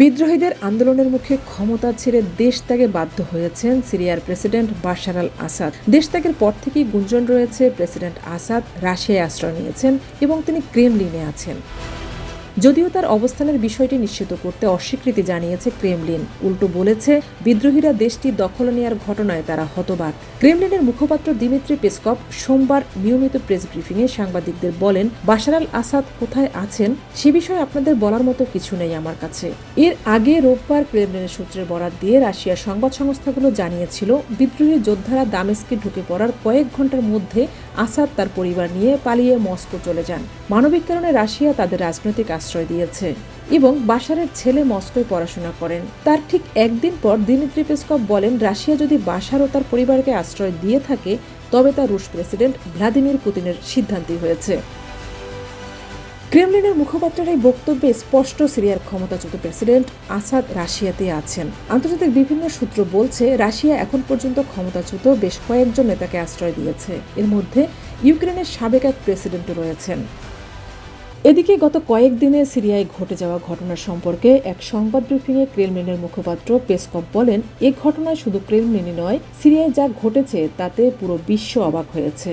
বিদ্রোহীদের আন্দোলনের মুখে ক্ষমতা ছেড়ে দেশ ত্যাগে বাধ্য হয়েছেন সিরিয়ার প্রেসিডেন্ট বাশার আল আসাদ। দেশ ত্যাগের পর থেকেই গুঞ্জন রয়েছে প্রেসিডেন্ট আসাদ রাশিয়ায় আশ্রয় নিয়েছেন এবং তিনি ক্রেমলিনে আছেন। যদিও তার অবস্থানের বিষয়টি নিশ্চিত করতে অস্বীকৃতি জানিয়েছে ক্রেমলিন। উল্টো বলেছে, বিদ্রোহীরা দেশটি দখল নেওয়ার ঘটনায় তারা হতবাক। ক্রেমলিনের মুখপাত্র দিমিত্রি পেসকপ সোমবার নিয়মিত প্রেস ব্রিফিংয়ে সাংবাদিকদের বলেন, বাশার আল আসাদ কোথায় আছেন? সে বিষয়ে আপনাদের বলার মতো কিছু নেই আমার কাছে। এর আগে রোববার ক্রেমলিনের সূত্রের বরাত দিয়ে রাশিয়ার সংবাদ সংস্থাগুলো জানিয়েছিল, বিদ্রোহী যোদ্ধারা দামেস্কে ঢুকে পড়ার কয়েক ঘণ্টার মধ্যে আসাদ তার পরিবার নিয়ে পালিয়ে মস্কো চলে যান। মানবিক কারণে রাশিয়া তাদের রাজনৈতিক আশ্রয় দিয়েছে এবং বাশারের ছেলে মস্কোয় পড়াশোনা করেন। তার ঠিক একদিন পর দিমিত্রি পেসকপ বলেন, রাশিয়া যদি বাশার ও তার পরিবারকে আশ্রয় দিয়ে থাকে, তবে তা রুশ প্রেসিডেন্ট ভ্লাদিমির পুতিনের সিদ্ধান্তই হয়েছে। ক্রেমলিনের মুখপাত্রের এই বক্তব্যে স্পষ্ট সিরিয়ার ক্ষমতাচ্যুত প্রেসিডেন্ট আসাদ রাশিয়াতে আছেন। আন্তর্জাতিক বিভিন্ন সূত্র বলছে, রাশিয়া এখন পর্যন্ত ক্ষমতাচ্যুত বেশ কয়েকজন নেতাকে আশ্রয় দিয়েছে। এর মধ্যে ইউক্রেনের সাবেক এক প্রেসিডেন্টও রয়েছেন। এদিকে গত কয়েকদিনে সিরিয়ায় ঘটে যাওয়া ঘটনা সম্পর্কে এক সংবাদ ব্রিফিংয়ে ক্রেমলিনের মুখপাত্র পেসকপ বলেন, এ ঘটনায় শুধু ক্রেমলিনই নয়, সিরিয়ায় যা ঘটেছে তাতে পুরো বিশ্ব অবাক হয়েছে।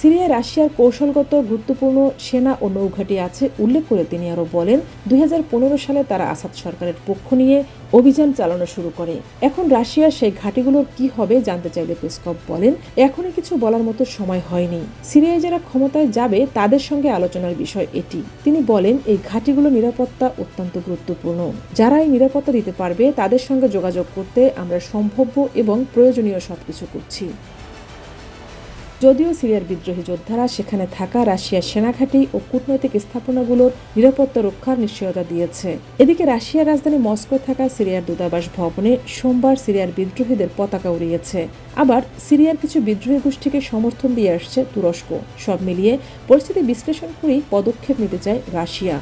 সিরিয়ায় রাশিয়ার কৌশলগত গুরুত্বপূর্ণ সেনা ও নৌঘাঁটি আছে, উল্লেখ করে তিনি আরও বলেন দু হাজার পনেরো সালে তারা আসাদ সরকারের পক্ষ নিয়ে অভিযান চালানো শুরু করে। এখন রাশিয়ার সেই ঘাঁটিগুলোর কি হবে জানতে চাইলে পেসকপ বলেন, এখনই কিছু বলার মতো সময় হয়নি। সিরিয়ায় যারা ক্ষমতায় যাবে, তাদের সঙ্গে আলোচনার বিষয় এটি। তিনি বলেন, এই ঘাঁটিগুলো নিরাপত্তা অত্যন্ত গুরুত্বপূর্ণ। যারা এই নিরাপত্তা দিতে পারবে, তাদের সঙ্গে যোগাযোগ করতে আমরা সম্ভাব্য এবং প্রয়োজনীয় সবকিছু করছি। যদিও সিরিয়ার বিদ্রোহী যোদ্ধারা সেখানে থাকা রাশিয়ার সেনাঘাঁটি ও কূটনৈতিক স্থাপনাগুলোর নিরাপত্তা রক্ষার নিশ্চয়তা দিয়েছে। এদিকে রাশিয়ার রাজধানী মস্কোয় থাকা সিরিয়ার দূতাবাস ভবনে সোমবার সিরিয়ার বিদ্রোহীদের পতাকা উড়িয়েছে। আবার সিরিয়ার কিছু বিদ্রোহী গোষ্ঠীকে সমর্থন দিয়ে আসছে তুরস্ক। সব মিলিয়ে পরিস্থিতি বিশ্লেষণ করেই পদক্ষেপ নিতে চায় রাশিয়া।